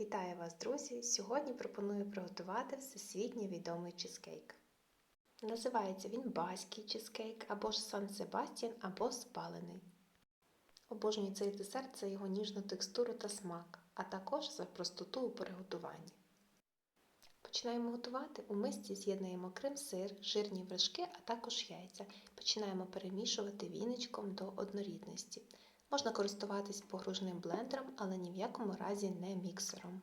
Вітаю вас, друзі! Сьогодні пропоную приготувати всесвітньо відомий чизкейк. Називається він Баський чизкейк, або ж Сан Себастьян, або спалений. Обожнюю цей десерт за його ніжну текстуру та смак, а також за простоту у приготуванні. Починаємо готувати. У мисці з'єднуємо крем-сир, жирні вершки, а також яйця. Починаємо перемішувати віничком до однорідності. Можна користуватись погружним блендером, але ні в якому разі не міксером.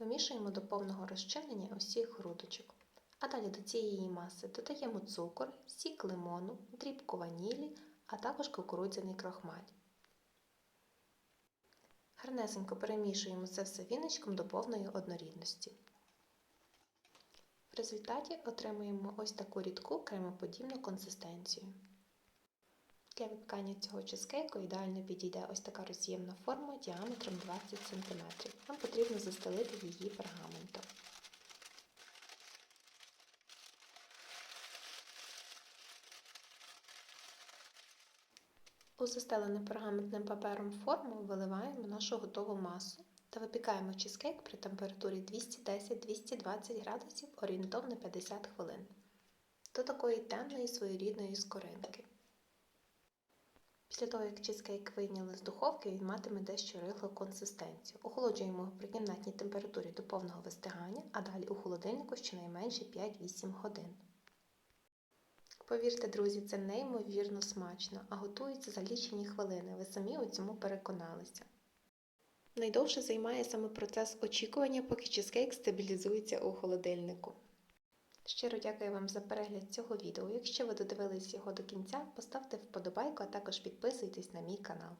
Вимішуємо до повного розчинення усіх грудочок. А далі до цієї маси додаємо цукор, сік лимону, дрібку ванілі, а також кукурудзяний крохмаль. Гарнесенько перемішуємо це все віничком до повної однорідності. В результаті отримуємо ось таку рідку кремоподібну консистенцію. Для випікання цього чизкейку ідеально підійде ось така роз'ємна форма діаметром 20 см. Нам потрібно застелити її пергаментом. У застелену пергаментним папером форму виливаємо нашу готову масу та випікаємо чизкейк при температурі 210-220 градусів орієнтовно 50 хвилин до такої темної своєрідної скоринки. Після того, як чизкейк вийняли з духовки, він матиме дещо рихлу консистенцію. Охолоджуємо його при кімнатній температурі до повного вистигання, а далі у холодильнику щонайменше 5-8 годин. Повірте, друзі, це неймовірно смачно, а готується за лічені хвилини. Ви самі у цьому переконалися. Найдовше займає саме процес очікування, поки чизкейк стабілізується у холодильнику. Щиро дякую вам за перегляд цього відео. Якщо ви додивились його до кінця, поставте вподобайку, а також підписуйтесь на мій канал.